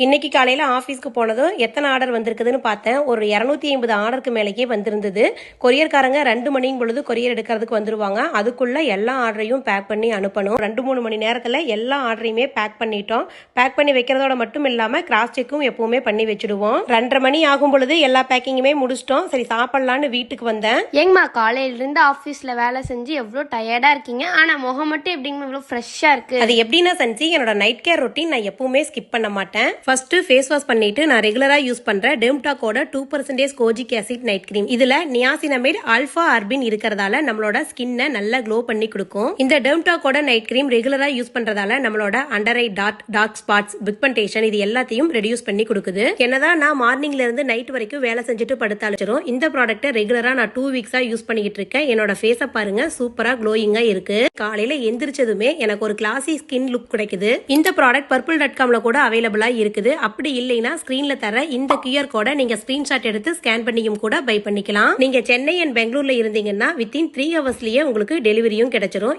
இன்னைக்கு காலையில் ஆஃபீஸ்க்கு போனதும் எத்தனை ஆர்டர் வந்திருக்குதுன்னு பார்த்தேன். ஒரு இரநூத்தி ஐம்பது ஆர்டருக்கு மேலேயே வந்திருந்தது. கொரியர்காரங்க ரெண்டு மணியும் பொழுது கொரியர் எடுக்கிறதுக்கு வந்துருவாங்க. அதுக்குள்ள எல்லா ஆர்டரையும் பேக் பண்ணி அனுப்பணும். ரெண்டு மூணு மணி நேரத்தில் எல்லா ஆர்டரையுமே பேக் பண்ணிட்டோம். பேக் பண்ணி வைக்கிறதோட மட்டும் இல்லாமல் கிராஸ் செக்கும் எப்பவுமே பண்ணி வச்சுடுவோம். ரெண்டரை மணி ஆகும் பொழுது எல்லா பேக்கிங்குமே முடிச்சிட்டோம். சரி சாப்பிடலான்னு வீட்டுக்கு வந்தேன். ஏங்கம்மா காலையிலேருந்து ஆஃபீஸில் வேலை செஞ்சு எவ்வளோ டயர்டாக இருக்கீங்க? ஆனால் முகம் மட்டும் எப்படிங்கம்மா இவ்வளோ ஃப்ரெஷ்ஷாக இருக்குது அது எப்படின்னா சன்சி என்னோட நைட் கேர் ரொட்டீன் நான் எப்பவுமே ஸ்கிப் பண்ண மாட்டேன். ஃபர்ஸ்ட் ஃபேஸ் வாஷ் பண்ணிட்டு நான் ரெகுலரா யூஸ் பண்ற டெம்டாக்கோட two percentage kojic acid night cream இதுல நியாசினமைட் ஆல்ஃபா அர்பின் இருக்கிறதால நம்மளோட ஸ்கின்னை நல்லா க்ளோ பண்ணி கொடுக்கும். இந்த டெம்டாக்கோட நைட் கிரீம் ரெகுலரா யூஸ் பண்றதால நம்மளோட under eye dot dark spots pigmentation இது எல்லாத்தையும் ரெடியூஸ் பண்ணி கொடுக்குது. என்னதான் நான் மார்னிங்ல இருந்து நைட் வரைக்கும் வேலை செஞ்சுட்டு படுத்தாலும் இந்த ப்ராடக்ட்டை ரெகுலரா நான் டூ வீக்ஸா யூஸ் பண்ணிக்கிட்டு இருக்கேன். என்னோட ஃபேஸை பாருங்க சூப்பரா க்ளோயிங்கா இருக்கு. காலையில எந்திரிச்சதுமே எனக்கு ஒரு கிளாசி ஸ்கின் லுக் கிடைக்குது. இந்த ப்ராடக்ட் பர்பிள் டாட் காம்ல கூட அவைலபிளா இருக்குது. அப்படி இல்லைன்னா ஸ்கிரீன்ல தர இந்த கியூஆர் கோடை நீங்க ஸ்கிரீன்ஷாட் எடுத்து ஸ்கேன் பண்ணியும் கூட பை பண்ணிக்கலாம். நீங்க சென்னை அண்ட் பெங்களூர்ல இருந்தீங்கன்னா வித்தின் த்ரீ ஹவர்ஸ்லயே உங்களுக்கு டெலிவரியும் கிடைச்சிரும்.